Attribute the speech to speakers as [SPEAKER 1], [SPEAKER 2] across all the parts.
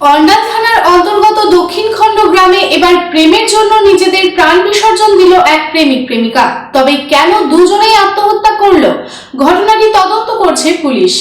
[SPEAKER 1] অন্ডাল থানার অন্তর্গত দক্ষিণখণ্ড গ্রামে এবার প্রেমের জন্য নিজেদের প্রাণ বিসর্জন দিল এক প্রেমিক প্রেমিকা। তবে কেন দুজনেই আত্মহত্যা করল? ঘটনাটি তদন্ত করছে পুলিশ।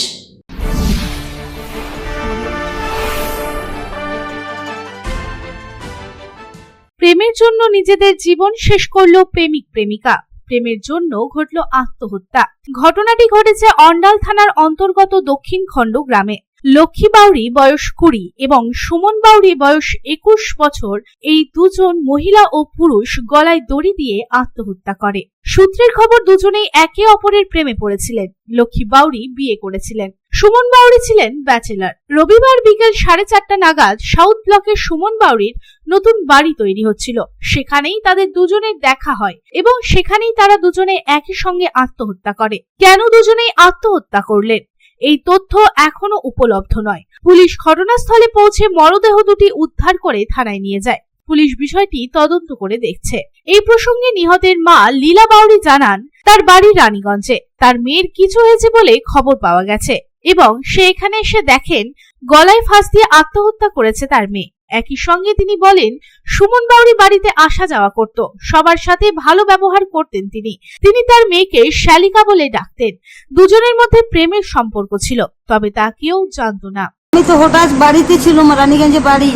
[SPEAKER 2] প্রেমের জন্য নিজেদের জীবন শেষ করল প্রেমিক প্রেমিকা। প্রেমের জন্য ঘটল আত্মহত্যা। ঘটনাটি ঘটেছে অন্ডাল থানার অন্তর্গত দক্ষিণ খণ্ড গ্রামে। লক্ষ্মী বাউরি বয়স কুড়ি এবং সুমন বাউরি বয়স একুশ বছর এই দুজন মহিলা ও পুরুষ গলায় দড়ি দিয়ে আত্মহত্যা করে। সূত্রের খবর দুজনেই একে অপরের প্রেমে পড়েছিলেন। লক্ষ্মী বাউরি বিয়ে করেছিলেন। সুমন বাউরি ছিলেন ব্যাচেলার। রবিবার বিকেল সাড়ে চারটা নাগাদ সাউথ ব্লকের সুমন বাউরির নতুন বাড়ি তৈরি হচ্ছিল। সেখানেই তাদের দুজনের দেখা হয় এবং সেখানেই তারা দুজনে একই সঙ্গে আত্মহত্যা করে। কেন দুজনেই আত্মহত্যা করলেন? এই তথ্য এখনও উপলব্ধ নয়। পুলিশ ঘটনাস্থলে পৌঁছে মরদেহ দুটি উদ্ধার করে থানায় নিয়ে যায়। পুলিশ বিষয়টি তদন্ত করে দেখছে। এই প্রসঙ্গে নিহতের মা লীলা বাউরি জানান, তার বাড়ি রানীগঞ্জে। তার মেয়ের কিছু হয়েছে বলে খবর পাওয়া গেছে এবং সে এখানে এসে দেখেন, গলায় ফাঁস দিয়ে আত্মহত্যা করেছে তার মেয়ে। একই সঙ্গে তিনি বলেন, সুমন বাউরি বাড়িতে আসা যাওয়া করত। সবার সাথে ভালো ব্যবহার করতেন তিনি। তিনি তার মেয়েকে শ্যালিকা বলে ডাকতেন। দুজনের মধ্যে প্রেমের সম্পর্ক ছিল, তবে তা কেউ জানতো না।
[SPEAKER 3] আমি তো হঠাৎ বাড়িতে ছিলাম রানীগঞ্জে বাড়ি।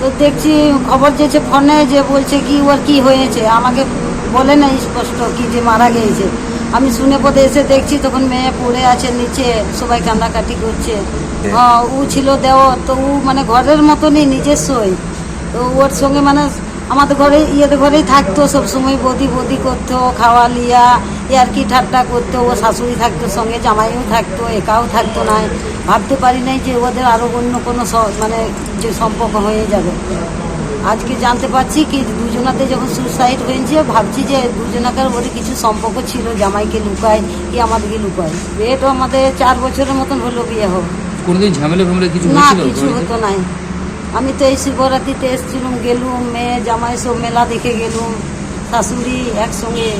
[SPEAKER 3] তো দেখছি, খবর দিয়েছে ফোনে যে বলছে কি, ওর কি হয়েছে? আমাকে বলে না স্পষ্ট কি যে মারা গিয়েছে। আমি শুনে পথে এসে দেখছি, তখন মেয়ে পড়ে আছে নিচে, সবাই কান্নাকাটি করছে। ও ছিল দেওয়া, তো ও মানে ঘরের মতনই নিজস্বই তো ওর সঙ্গে মানে আমাদের ঘরে, ইয়েদের ঘরেই থাকতো সবসময়, বদি বদি করতো, খাওয়া লিয়া আর কি ঠাট্টা করতো, ও শাশুড়ি থাকতো, সঙ্গে জামাইও থাকতো, একাও থাকতো না। ভাবতে পারি নাই যে ওদের আরও অন্য কোনো মানে যে সম্পর্ক হয়ে যাবে। আজকে জানতে পারছি কি দুজনাতে যখন সুসাইড হয়েছে, ভাবছি যে দুজনাকার ওদের কিছু সম্পর্ক ছিল, জামাইকে লুকায়, কি আমাদেরকে লুকায়। বিয়েটা আমাদের চার বছরের মতন হলো বিয়ে হোক
[SPEAKER 4] কোনোদিন ঝামেলা ফামেলা কিছু
[SPEAKER 3] না
[SPEAKER 4] হয়েছিল
[SPEAKER 3] কিছু? হতো নাই। আমি তো এই শিবরাত্রিতে এসেছিলাম গেলুম মেয়ে জামাই সব মেলা দেখে গেলুম শাশুড়ি একসঙ্গে।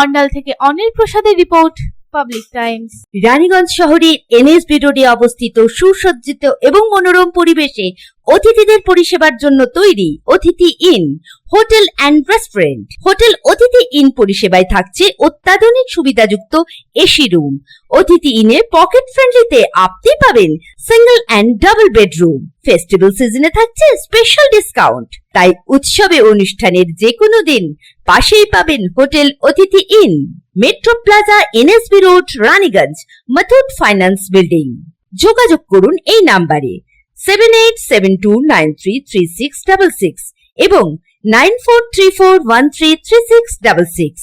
[SPEAKER 2] অন্ডাল থেকে অনিল প্রসাদের রিপোর্ট। পাবলিক টাইমস
[SPEAKER 5] রানীগঞ্জ শহরের এনএসবি রোডে অবস্থিত সুসজ্জিত এবং মনোরম পরিবেশে অতিথিদের পরিষেবার জন্য তৈরি Atithi inn, hotel and restaurant. Hotel Atithi inn পরিষেবায় থাকছে অত্যাধুনিক সুবিধাযুক্ত এসি রুম। অতিথি ইনে পকেট ফ্রেন্ডলিতে আপনি পাবেন single and double bedroom. Festival সিজনে থাকছে স্পেশাল ডিসকাউন্ট। তাই উৎসবে অনুষ্ঠানের যে কোনো দিন পাশেই পাবেন hotel Atithi inn. Metro plaza NSB road Raniganj Muthoot finance building যোগাযোগ করুন এই নাম্বারে seven eight seven two nine three three six double six এবং nine four three four one three three six double six